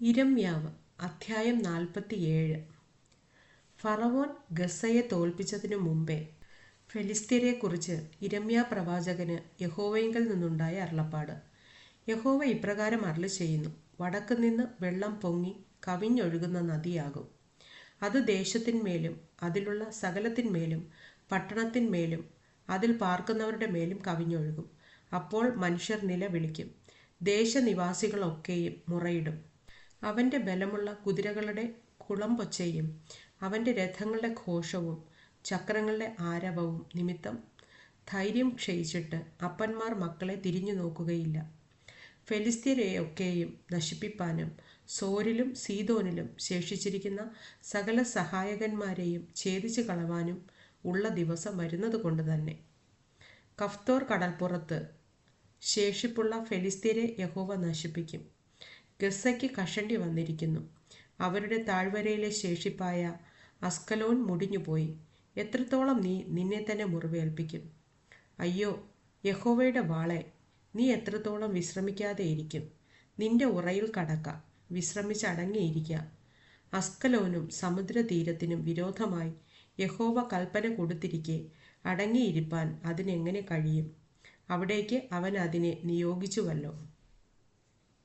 ഇരമ്യാവ് അധ്യായം നാൽപ്പത്തിയേഴ്. ഫറവോൻ ഗസയെ തോൽപ്പിച്ചതിനു മുമ്പേ ഫെലിസ്തീനെക്കുറിച്ച് ഇരമ്യാ പ്രവാചകന് യഹോവയിങ്കിൽ നിന്നുണ്ടായ അരുളപ്പാട്. യഹോവ ഇപ്രകാരം അരളി ചെയ്യുന്നു വടക്ക് നിന്ന് വെള്ളം പൊങ്ങി കവിഞ്ഞൊഴുകുന്ന നദിയാകും. അത് ദേശത്തിന്മേലും അതിലുള്ള സകലത്തിന്മേലും പട്ടണത്തിന്മേലും അതിൽ പാർക്കുന്നവരുടെ മേലും കവിഞ്ഞൊഴുകും. അപ്പോൾ മനുഷ്യർ നിലവിളിക്കും ദേശനിവാസികളൊക്കെയും മുറയിടും. അവന്റെ ബലമുള്ള കുതിരകളുടെ കുളമ്പൊച്ചയും അവന്റെ രഥങ്ങളുടെ ഘോഷവും ചക്രങ്ങളുടെ ആരവവും നിമിത്തം ധൈര്യം ക്ഷയിച്ചിട്ട് അപ്പന്മാർ മക്കളെ തിരിഞ്ഞു നോക്കുകയില്ല. ഫെലിസ്തീനെയൊക്കെയും നശിപ്പിപ്പാനും സോരിലും സീതോനിലും ശേഷിച്ചിരിക്കുന്ന സകല സഹായകന്മാരെയും ഛേദിച്ചു കളവാനും ഉള്ള ദിവസം വരുന്നത് കൊണ്ട് തന്നെ. കഫ്തോർ കടൽപ്പുറത്ത് ശേഷിപ്പുള്ള ഫെലിസ്തീനെ യഹോവ നശിപ്പിക്കും. ഗസയ്ക്ക് കഷണ്ടി വന്നിരിക്കുന്നു. അവരുടെ താഴ്വരയിലെ ശേഷിപ്പായ അസ്കലോൻ മുടിഞ്ഞുപോയി. എത്രത്തോളം നീ നിന്നെ തന്നെ മുറിവേൽപ്പിക്കും? അയ്യോ യഹോവയുടെ വാളെ നീ എത്രത്തോളം വിശ്രമിക്കാതെ ഇരിക്കും? നിന്റെ ഉറയിൽ കടക്ക വിശ്രമിച്ചടങ്ങിയിരിക്കുക അസ്കലോനും സമുദ്രതീരത്തിനും വിരോധമായി യഹോവ കൽപ്പന കൊടുത്തിരിക്കെ അടങ്ങിയിരിപ്പാൻ അതിനെങ്ങനെ കഴിയും? അവിടേക്ക് അവൻ അതിനെ നിയോഗിച്ചുവല്ലോ.